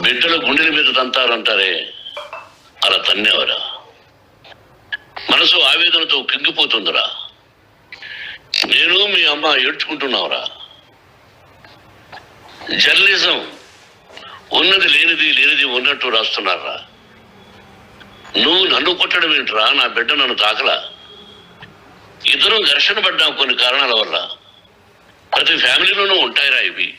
బిడ్డల గుండెల మీద తంతారంటారే. అలా తన్నేవరా? మనసు ఆవేదనతో కింగిపోతుందిరా. నేను మీ అమ్మ ఏడ్చుకుంటున్నావురా. జర్నలిజం ఉన్నది లేనిది లేనిది ఉన్నట్టు రాస్తున్నారా? నువ్వు నన్ను కొట్టడం ఏంట్రా? నా బిడ్డ నన్ను తాకలా. ఇద్దరం ఘర్షణ పడ్డాం కొన్ని కారణాల వల్ల. ప్రతి ఫ్యామిలీలోనూ ఉంటాయిరా ఇవి.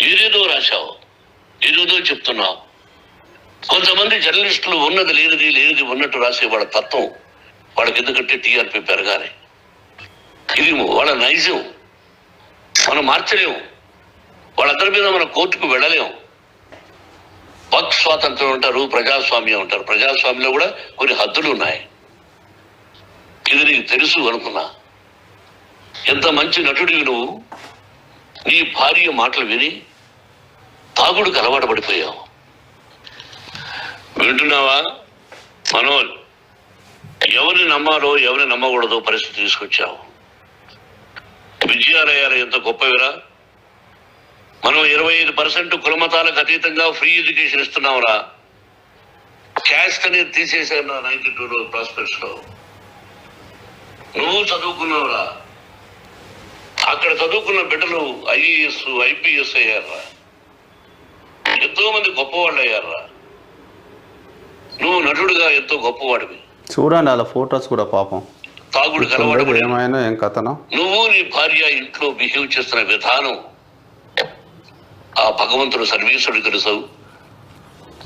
ఏదేదో రాశావు ఏదేదో చెప్తున్నావు. కొంతమంది జర్నలిస్టులు ఉన్నది లేనిది లేనిది ఉన్నట్టు రాసే వాళ్ళ తత్వం వాళ్ళకి ఎందుకంటే టీఆర్పీ పెరగాలి. ఇది వాళ్ళ నైజం. మనం మార్చలేము. వాళ్ళందరి మీద మన కోర్టుకు వెళ్ళలేము. వాక్ స్వాతంత్రం అంటారు ప్రజాస్వామ్యం అంటారు. ప్రజాస్వామ్యంలో కూడా కొన్ని హద్దులు ఉన్నాయి. ఇది నీకు తెలుసు అనుకున్నా. ఎంత మంచి నటుడివి నువ్వు. నీ భార్య మాటలు విని తాగుడుకు అలవాటు పడిపోయావు. వింటున్నావా? మనోజ్ ఎవరిని నమ్మాలో ఎవరిని నమ్మకూడదో పరిస్థితి తీసుకొచ్చావు. విద్యాలయాలు ఎంత గొప్పవిరా? మనం ఇరవై ఐదు పర్సెంట్ కులమతాలకు అతీతంగా ఫ్రీ ఎడ్యుకేషన్ ఇస్తున్నాంరా. క్యాస్ట్ అనేది తీసేసాను నైన్టీ టూలో ప్రాస్పెక్ట్స్లో నువ్వు చదువుకున్నావురా. అక్కడ చదువుకున్న బిడ్డలు ఐఏఎస్ ఐపీఎస్ అయ్యారా? ఎంతో మంది గొప్పవాళ్ళు అయ్యారా? నువ్వు నటుడుగా ఎంతో గొప్పవాడివి. చూడండి అలా ఫొటోస్ కూడా పాపం. తాగుడు కలవాడు ఏమైనా ఏం కథనో? నువ్వు నీ భార్య ఇంట్లో బిహేవ్ చేస్తున్న విధానం ఆ భగవంతుడు సర్వీసుడు తెలుసు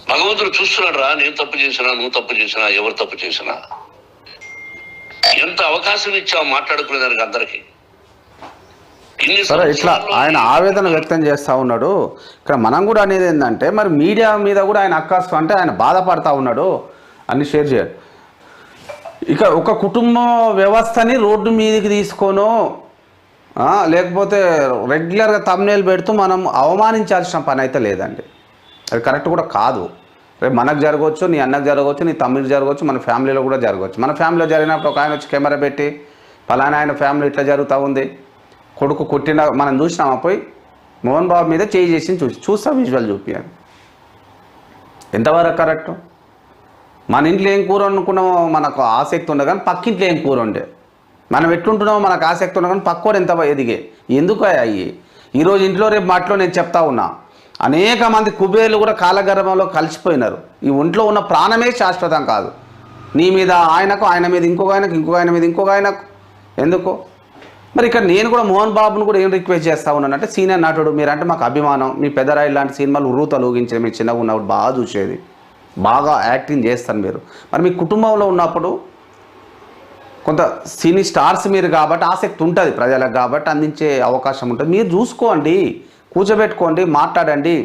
భగవంతుడు చూస్తున్నాడు రా నేను తప్పు చేసినా నువ్వు తప్పు చేసినా ఎవరు తప్పు చేసినా. ఎంత అవకాశం ఇచ్చావు మాట్లాడుకునే దానికి అందరికి? సరే ఇట్లా ఆయన ఆవేదన వ్యక్తం చేస్తూ ఉన్నాడు. ఇక్కడ మనం కూడా అనేది ఏంటంటే మరి మీడియా మీద కూడా ఆయన అక్కాసు అంటే ఆయన బాధపడతా ఉన్నాడు. అని షేర్ చేయాలి. ఇక ఒక కుటుంబ వ్యవస్థని రోడ్డు మీదకి తీసుకోను లేకపోతే రెగ్యులర్గా తమ్నేలు పెడుతూ మనం అవమానించాల్సిన పని అయితే లేదండి. అది కరెక్ట్ కూడా కాదు. రేపు మనకు జరగవచ్చు నీ అన్నకు జరగవచ్చు నీ తమ్ముడికి జరగవచ్చు మన ఫ్యామిలీలో కూడా జరగవచ్చు. మన ఫ్యామిలీలో జరిగినప్పుడు ఒక ఆయన వచ్చి కెమెరా పెట్టి పలానా ఆయన ఫ్యామిలీ ఇట్లా జరుగుతూ ఉంది. కొడుకు కొట్టిన మనం చూసినామా పోయి? మోహన్ బాబు మీద చేయి చేసి చూసి చూస్తా విజువల్ చూపించాను ఎంతవరకు కరెక్ట్ మన ఇంట్లో ఏం కూర అనుకున్నామో మనకు ఆసక్తి ఉండదు కానీ పక్కింట్లో ఏం కూర ఉండే మనం ఎట్లుంటున్నామో మనకు ఆసక్తి ఉండదు కానీ పక్కోడు ఎంత ఎదిగే? ఎందుకు అయ్యి? ఈరోజు ఇంట్లో రేపు మాటలో నేను చెప్తా ఉన్నా. అనేక మంది కుబేర్లు కూడా కాలగర్భంలో కలిసిపోయినారు. ఈ ఒంట్లో ఉన్న ప్రాణమే శాశ్వతం కాదు. నీ మీద ఆయనకు ఆయన మీద ఇంకొక ఆయనకు ఇంకొక ఆయన మీద ఇంకొక ఆయనకు. ఎందుకు? మరి ఇక్కడ నేను కూడా మోహన్ బాబును కూడా ఏం రిక్వెస్ట్ చేస్తా ఉన్నానంటే సీనియర్ నటుడు మీరంటే మాకు అభిమానం. మీ పెద్దరాయి లాంటి సినిమాలు ఉరుత ఊగించిన మీరు చిన్నగా ఉన్నప్పుడు బాగా చూసేది. బాగా యాక్టింగ్ చేస్తాను మీరు. మరి మీ కుటుంబంలో ఉన్నప్పుడు కొంత సినీ స్టార్స్ మీరు కాబట్టి ఆసక్తి ఉంటుంది ప్రజలకు కాబట్టి అందించే అవకాశం ఉంటుంది. మీరు చూసుకోండి కూర్చోబెట్టుకోండి మాట్లాడండి.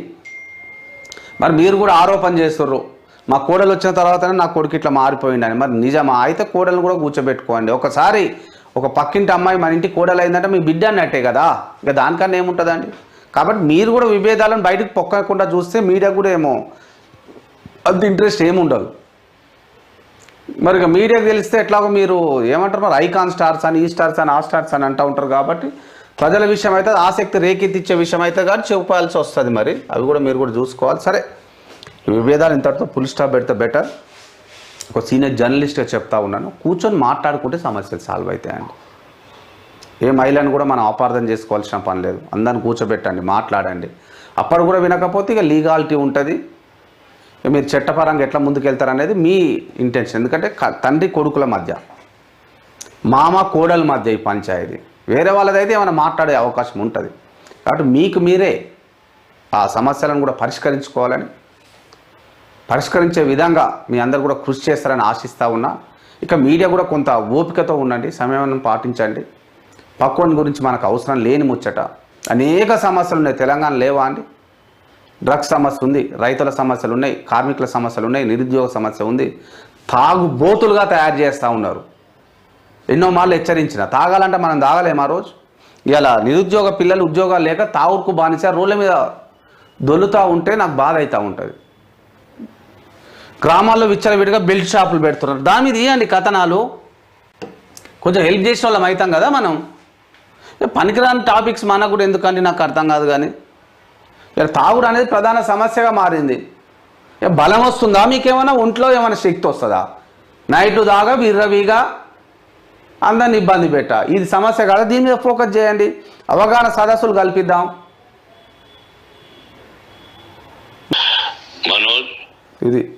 మరి మీరు కూడా ఆరోపణ చేస్తుర్రు. మా కోడలు వచ్చిన తర్వాతనే నా కొడుకు ఇట్లా మారిపోయిందని. మరి నిజమా? అయితే కోడలు కూడా కూర్చోబెట్టుకోండి. ఒకసారి ఒక పక్కింటి అమ్మాయి మన ఇంటి కోడలు అయిందంటే మీ బిడ్డ అన్నట్టే కదా. ఇక దానికన్నా ఏముంటుందండి? కాబట్టి మీరు కూడా విభేదాలను బయటకు పొక్కకుండా చూస్తే మీడియా కూడా ఏమో అంత ఇంట్రెస్ట్ ఏముండదు. మరి ఇక మీడియాకి తెలిస్తే ఎట్లాగో మీరు ఏమంటారు మరి? ఐకాన్ స్టార్స్ అని ఈ స్టార్స్ అని ఆ స్టార్స్ అని అంటూ ఉంటారు కాబట్టి ప్రజల విషయం అయితే ఆసక్తి రేకెత్తిచ్చే విషయం అయితే కానీ చెప్పాల్సి వస్తుంది మరి. అవి కూడా మీరు కూడా చూసుకోవాలి. సరే ఈ విభేదాలు ఇంతటితో ఫుల్ స్టాప్ పెడితే బెటర్ ఒక సీనియర్ జర్నలిస్ట్గా చెప్తా ఉన్నాను. కూర్చొని మాట్లాడుకుంటే సమస్యలు సాల్వ్ అవుతాయండి. ఏ మహిళను కూడా మనం అపార్థం చేసుకోవాల్సిన పని లేదు. అందరిని కూర్చోబెట్టండి మాట్లాడండి. అప్పుడు కూడా వినకపోతే ఇక లీగాలిటీ ఉంటుంది. మీరు చట్టపరంగా ఎట్లా ముందుకెళ్తారనేది మీ ఇంటెన్షన్ ఎందుకంటే తండ్రి కొడుకుల మధ్య మామ కోడల మధ్య ఈ పంచాయతీ. వేరే వాళ్ళదైతే ఏమైనా మాట్లాడే అవకాశం ఉంటుంది. కాబట్టి మీకు మీరే ఆ సమస్యలను కూడా పరిష్కరించుకోవాలని పరిష్కరించే విధంగా మీ అందరు కూడా కృషి చేస్తారని ఆశిస్తూ ఉన్నా. ఇక మీడియా కూడా కొంత ఓపికతో ఉండండి సమయం పాటించండి. పక్కోని గురించి మనకు అవసరం లేని ముచ్చట. అనేక సమస్యలు ఉన్నాయి తెలంగాణ లేవా అండి? డ్రగ్స్ సమస్య ఉంది రైతుల సమస్యలు ఉన్నాయి కార్మికుల సమస్యలు ఉన్నాయి నిరుద్యోగ సమస్య ఉంది. తాగుబోతులుగా తయారు చేస్తూ ఉన్నారు. ఎన్నో మార్లు హెచ్చరించిన. తాగాలంటే మనం తాగలేము ఆ రోజు? ఇలా నిరుద్యోగ పిల్లలు ఉద్యోగాలు లేక తావుకు బానిస రోడ్ల మీద దొల్లుతూ ఉంటే నాకు బాధ అవుతూ ఉంటుంది. గ్రామాల్లో విచ్చలవిడిగా బెల్ట్ షాపులు పెడుతున్నారు. దాని మీద ఇవ్వండి కథనాలు. కొంచెం హెల్ప్ చేసిన వాళ్ళం అవుతాం కదా మనం. పనికిరాని టాపిక్స్ మనకు కూడా ఎందుకండి నాకు అర్థం కాదు కానీ. ఇలా తాగుడు అనేది ప్రధాన సమస్యగా మారింది. బలం వస్తుందా? మీకేమైనా ఒంట్లో ఏమైనా శక్తి వస్తుందా? నైట్ దాగా విర్రవిగా అందరిని ఇబ్బంది పెట్ట. ఇది సమస్య కదా? దీని మీద ఫోకస్ చేయండి. అవగాహన సదస్సులు కల్పిద్దాం. ఇది.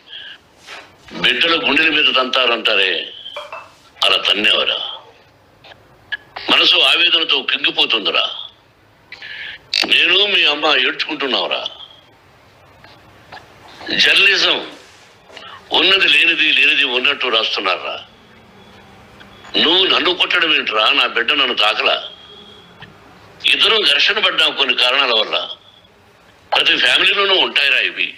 బిడ్డల గుండెల మీద తంతారంటారే. అలా తన్నేవరా? మనసు ఆవేదనతో కింగిపోతుందిరా నేను మీ అమ్మ ఏడ్చుకుంటున్నావురా. జర్నలిజం ఉన్నది లేనిది లేనిది ఉన్నట్టు రాస్తున్నారా? నువ్వు నన్ను కొట్టడం ఏంట్రా? నా బిడ్డ నన్ను తాకలా? ఇద్దరం ఘర్షణ పడ్డాం కొన్ని కారణాల వల్ల. ప్రతి ఫ్యామిలీలోనూ ఉంటాయిరా ఇవి.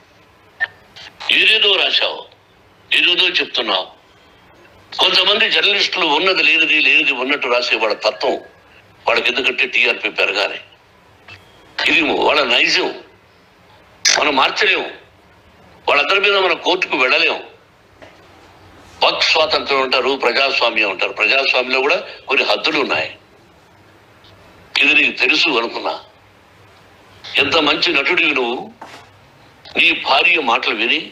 ఏదేదో రాశావు ఏదేదో చెప్తున్నావు. కొంతమంది జర్నలిస్టులు ఉన్నది లేనిది లేనిది ఉన్నట్టు రాసే వాళ్ళ తత్వం వాళ్ళకి ఎందుకంటే టీఆర్పీ పెరగాలి. ఇది వాళ్ళ నైజం. మనం మార్చలేము. వాళ్ళందరి మీద మనం కోర్టుకు వెళ్ళలేము. వక్ స్వాతంత్రం ఉంటారు ప్రజాస్వామ్యం ఉంటారు ప్రజాస్వామ్యంలో కూడా కొన్ని హద్దులు ఉన్నాయి. ఇది నీకు తెలుసు అనుకున్నా. ఎంత మంచి నటుడివి నువ్వు. నీ భార్య మాటలు విని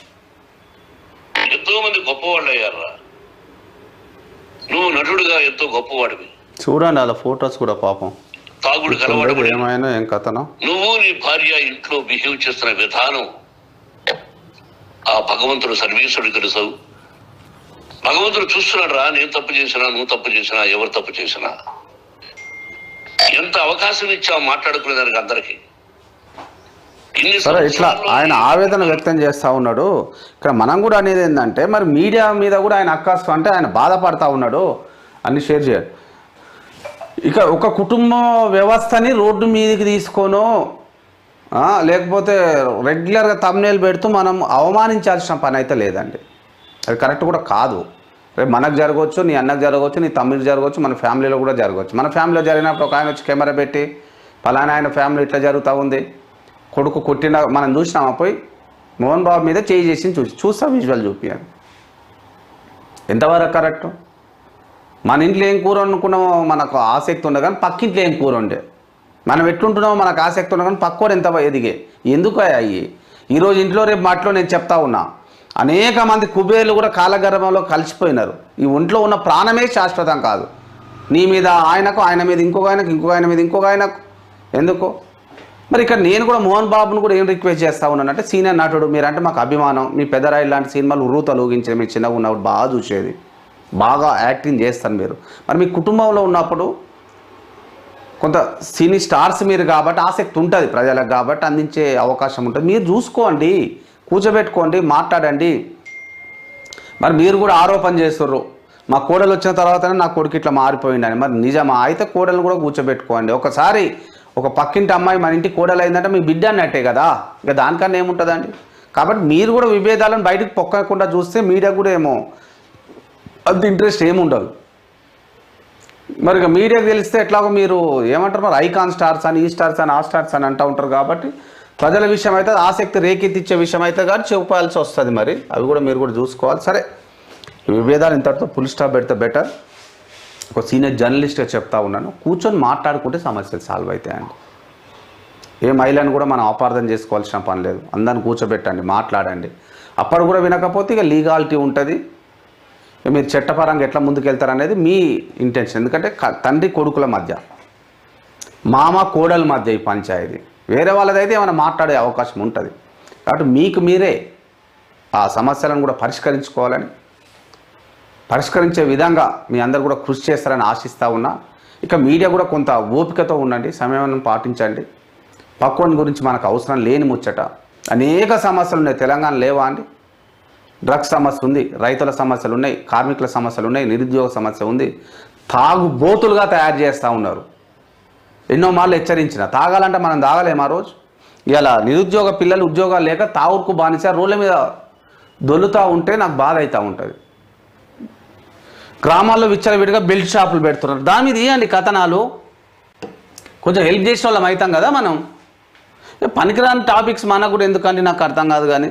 ఎంతో మంది గొప్పవాళ్ళు అయ్యారా నువ్వు నటుడుగా ఎంతో గొప్పవాడివి. చూడండి అలా ఫొటోస్ కూడా పాపం. తాగుడుకు అలవాటు పడి ఏమైనా ఏం కథనో? నువ్వు నీ భార్య ఇంట్లో బిహేవ్ చేస్తున్న విధానం ఆ భగవంతుడు సర్వేశ్వరుడు తెలుసు. భగవంతుడు చూస్తున్నాడు రా నేను తప్పు చేసినా నువ్వు తప్పు చేసినా ఎవరు తప్పు చేసినా. ఎంత అవకాశం ఇచ్చావు మాట్లాడుకునే దానికి అందరికి? సరే ఇట్లా ఆయన ఆవేదన వ్యక్తం చేస్తూ ఉన్నాడు. ఇక్కడ మనం కూడా అనేది ఏంటంటే మరి మీడియా మీద కూడా ఆయన అక్కాసు అంటే ఆయన బాధపడతా ఉన్నాడు. అన్ని షేర్ చేయాలి. ఇక ఒక కుటుంబ వ్యవస్థని రోడ్డు మీదకి తీసుకోను లేకపోతే రెగ్యులర్గా తమ్నేలు పెడుతూ మనం అవమానించాల్సిన పని అయితే లేదండి. అది కరెక్ట్ కూడా కాదు. రేపు మనకు జరగవచ్చు నీ అన్నకు జరగవచ్చు నీ తమ్ముడికి జరగవచ్చు మన ఫ్యామిలీలో కూడా జరగవచ్చు. మన ఫ్యామిలీలో జరిగినప్పుడు ఒక ఆయన వచ్చి కెమెరా పెట్టి ఫలానా ఆయన ఫ్యామిలీ ఇట్లా జరుగుతూ ఉంది. కొడుకు కొట్టిన మనం చూసినామా? పోయి మోహన్ బాబు మీద చేయి చేసి చూసి చూస్తా విజువల్ చూపించాను ఎంతవరకు కరెక్ట్ మన ఇంట్లో ఏం కూర అనుకున్నామో మనకు ఆసక్తి ఉండదు కానీ పక్కింట్లో ఏం కూర ఉండే మనం ఎట్లుంటున్నామో మనకు ఆసక్తి ఉండదు కానీ పక్కోడు ఎంత ఎదిగే? ఎందుకు అయ్యి? ఈరోజు ఇంట్లో రేపు మాటలో నేను చెప్తా ఉన్నా. అనేక మంది కుబేర్లు కూడా కాలగర్భంలో కలిసిపోయినారు. ఈ ఒంట్లో ఉన్న ప్రాణమే శాశ్వతం కాదు. నీ మీద ఆయనకు ఆయన మీద ఇంకొక ఆయనకు ఇంకొక ఆయన మీద ఇంకొక ఆయనకు. ఎందుకు? మరి ఇక్కడ నేను కూడా మోహన్ బాబును కూడా ఏం రిక్వెస్ట్ చేస్తా ఉన్నాను అంటే సీనియర్ నటుడు మీరంటే మాకు అభిమానం. మీ పెద్దరాయి లాంటి సినిమాలు ఉరుతలు ఊగించే మీరు చిన్నగా ఉన్నప్పుడు బాగా చూసేది. బాగా యాక్టింగ్ చేస్తాను మీరు. మరి మీ కుటుంబంలో ఉన్నప్పుడు కొంత సినీ స్టార్స్ మీరు కాబట్టి ఆసక్తి ఉంటుంది ప్రజలకు కాబట్టి అందించే అవకాశం ఉంటుంది. మీరు చూసుకోండి కూర్చోబెట్టుకోండి మాట్లాడండి. మరి మీరు కూడా ఆరోపణ చేస్తుర్రు. మా కోడలు వచ్చిన తర్వాతనే నా కొడుకు ఇట్లా మారిపోయిందని. మరి నిజమా? అయితే కోడలు కూడా కూర్చోబెట్టుకోండి. ఒకసారి ఒక పక్కింటి అమ్మాయి మన ఇంటి కోడలు అయిందంటే మీ బిడ్డ అన్నట్టే కదా. ఇంకా దానికన్నా ఏముంటుందండి? కాబట్టి మీరు కూడా విభేదాలను బయటకు పొక్కకుండా చూస్తే మీడియా కూడా ఏమో అంత ఇంట్రెస్ట్ ఏముండదు. మరి ఇక మీడియాకి తెలిస్తే ఎట్లాగో మీరు ఏమంటారు మరి? ఐకాన్ స్టార్స్ అని ఈ స్టార్స్ అని ఆ స్టార్స్ అని అంటూ ఉంటారు కాబట్టి ప్రజల విషయం అయితే ఆసక్తి రేకెత్తిచ్చే విషయం అయితే కానీ చెప్పాల్సి వస్తుంది మరి. అవి కూడా మీరు కూడా చూసుకోవాలి. సరే ఈ విభేదాలు ఇంతటితో ఫుల్ స్టాప్ పెడితే బెటర్ ఒక సీనియర్ జర్నలిస్ట్గా చెప్తా ఉన్నాను. కూర్చొని మాట్లాడుకుంటే సమస్యలు సాల్వ్ అవుతాయండి. ఏ మహిళను కూడా మనం అపార్థం చేసుకోవాల్సిన పని లేదు. అందరిని కూర్చోబెట్టండి మాట్లాడండి. అప్పుడు కూడా వినకపోతే ఇక లీగాలిటీ ఉంటుంది. ఇక మీరు చట్టపరంగా ఎట్లా ముందుకెళ్తారు అనేది మీ ఇంటెన్షన్ ఎందుకంటే తండ్రి కొడుకుల మధ్య మామ కోడల మధ్య ఈ పంచాయతీ. వేరే వాళ్ళదైతే ఏమైనా మాట్లాడే అవకాశం ఉంటుంది. కాబట్టి మీకు మీరే ఆ సమస్యలను కూడా పరిష్కరించుకోవాలని పరిష్కరించే విధంగా మీ అందరు కూడా కృషి చేస్తారని ఆశిస్తూ ఉన్నా. ఇక మీడియా కూడా కొంత ఓపికతో ఉండండి సమయం పాటించండి. పక్కోని గురించి మనకు అవసరం లేని ముచ్చట. అనేక సమస్యలు ఉన్నాయి. తెలంగాణ లేవా అండి? డ్రగ్స్ సమస్య ఉంది రైతుల సమస్యలు ఉన్నాయి కార్మికుల సమస్యలు ఉన్నాయి నిరుద్యోగ సమస్య ఉంది. తాగుబోతులుగా తయారు చేస్తూ ఉన్నారు. ఎన్నో మార్లు హెచ్చరించిన. తాగాలంటే మనం తాగలేము ఆ రోజు? ఇలా నిరుద్యోగ పిల్లలు ఉద్యోగాలు లేక తాగుడుకు బానిస రోడ్ల మీద దొల్లుతూ ఉంటే నాకు బాధ అవుతూ ఉంటుంది. గ్రామాల్లో విచ్చలవిడిగా బెల్ట్ షాపులు పెడుతున్నారు. దాని మీద ఇవ్వండి కథనాలు. కొంచెం హెల్ప్ చేసిన వాళ్ళం అవుతాం కదా మనం. పనికిరాని టాపిక్స్ మనకు కూడా ఎందుకంటే నాకు అర్థం కాదు కానీ.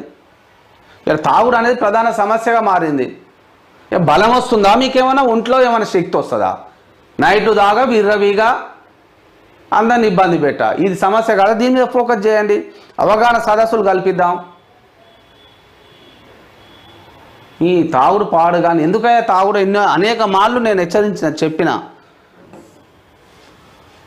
ఇక తాగుడు అనేది ప్రధాన సమస్యగా మారింది. బలం వస్తుందా? మీకేమైనా ఒంట్లో ఏమైనా శక్తి వస్తుందా? నైట్ దాగా విర్రవిగా అందరిని ఇబ్బంది పెట్ట. ఇది సమస్య కాదు. దీని మీద ఫోకస్ చేయండి. అవగాహన సదస్సులు కల్పిద్దాం. ఈ తాగుడు పాడు కానీ ఎందుకయ్యా తాగుడు ఎన్నో అనేక మార్లు నేను హెచ్చరించిన చెప్పిన.